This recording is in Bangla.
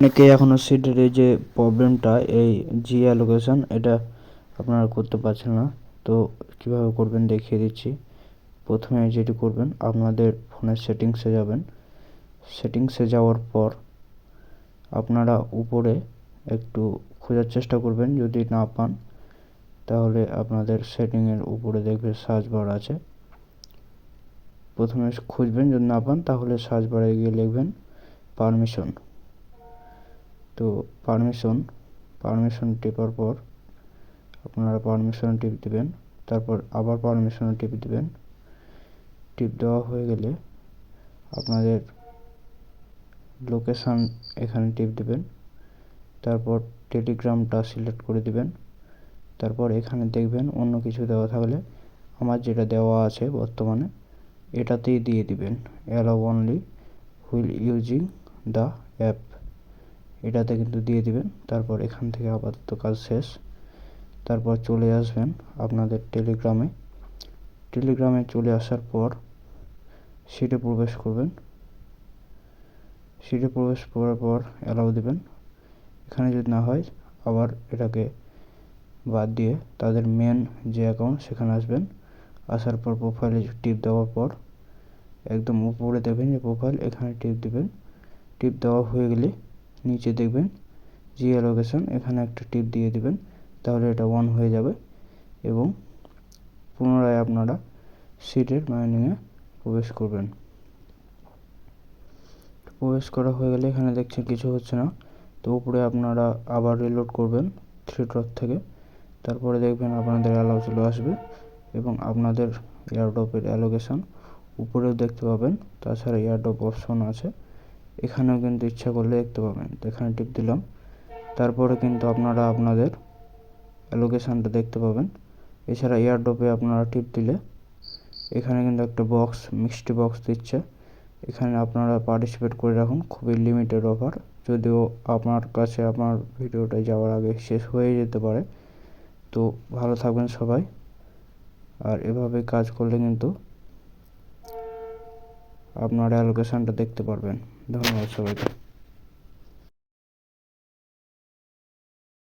অনেকেই এখনও সিটের এই যে প্রবলেমটা এই জি অ্যালোকেশন এটা আপনারা করতে পারছেন না। তো কীভাবে করবেন দেখিয়ে দিচ্ছি। প্রথমে যেটি করবেন, আপনাদের ফোনের সেটিংসে যাবেন। সেটিংসে যাওয়ার পর আপনারা উপরে একটু খোঁজার চেষ্টা করবেন। যদি না পান, তাহলে আপনাদের সেটিংয়ের উপরে দেখবে সার্চ বার আছে। প্রথমে খুঁজবেন, যদি না পান, তাহলে সার্চ বারে গিয়ে লিখবেন পারমিশন তো পারমিশন পারমিশন টেপার পর আপনারা পারমিশন টিপ দিবেন, তারপর আবার পারমিশন টিপ দিবেন। টিপ দেওয়া হয়ে গেলে আপনাদের লোকেশান এখানে টিপ দিবেন, তারপর টেলিগ্রামটা সিলেক্ট করে দিবেন, তারপর এখানে দেখবেন অন্য কিছু দেওয়া থাকলে আমার যেটা দেওয়া আছে বর্তমানে এটাতেই দিয়ে দিবেন। Allow only wheel using the app এটাতে কিন্তু দিয়ে দিবেন। তারপর এখান থেকে আপাতত কাজ শেষ। তারপর চলে আসবেন আপনাদের টেলিগ্রামে টেলিগ্রামে চলে আসার পর সিটে প্রবেশ করবেন। সিটে প্রবেশ করার পর অ্যালাউ দেবেন। এখানে যদি না হয় আবার এটাকে বাদ দিয়ে তাদের মেন যে অ্যাকাউন্ট সেখানে আসবেন। আসার পর প্রোফাইলে টিপ দেওয়ার পর একদম উপরে দেখবেন যে প্রোফাইল এখানে টিপ দেবেন। টিপ দেওয়া হয়ে গেলে নিচে দেখবেন জিও লোকেশন এখানে একটা টিপ দিয়ে দিবেন, তাহলে এটা অন হয়ে যাবে এবং পুনরায় আপনারা সিটের মাইনিংয়ে প্রবেশ করবেন। প্রবেশ করা হয়ে গেলে এখানে দেখছেন কিছু হচ্ছে না। তো উপরে আপনারা আবার রিলোড করবেন থ্রি ডট থেকে। তারপরে দেখবেন আপনাদের অ্যালাউ চলে আসবে এবং আপনাদের এয়ারড্রপের অ্যালোকেশন উপরেও দেখতে পাবেন। তাছাড়া এয়ারড্রপ অপশন আছে। এখানেও কিন্তু ইচ্ছা করলে দেখতে পাবেন। তো এখানে টিপ দিলাম। তারপরে কিন্তু আপনারা আপনাদের লোকেশানটা দেখতে পাবেন। এছাড়া এয়ারড্রপে আপনারা টিপ দিলে এখানে কিন্তু একটা বক্স মিষ্টি বক্স দিচ্ছে। এখানে আপনারা পার্টিসিপেট করে রাখুন। খুবই লিমিটেড অফার যদিও আপনার কাছে আপনার ভিডিওটা যাওয়ার আগে শেষ হয়ে যেতে পারে। তো ভালো থাকবেন সবাই। আর এভাবে কাজ করলে কিন্তু আপনার অ্যালোকেশনটা দেখতে পারবেন। ধন্যবাদ সবাইকে।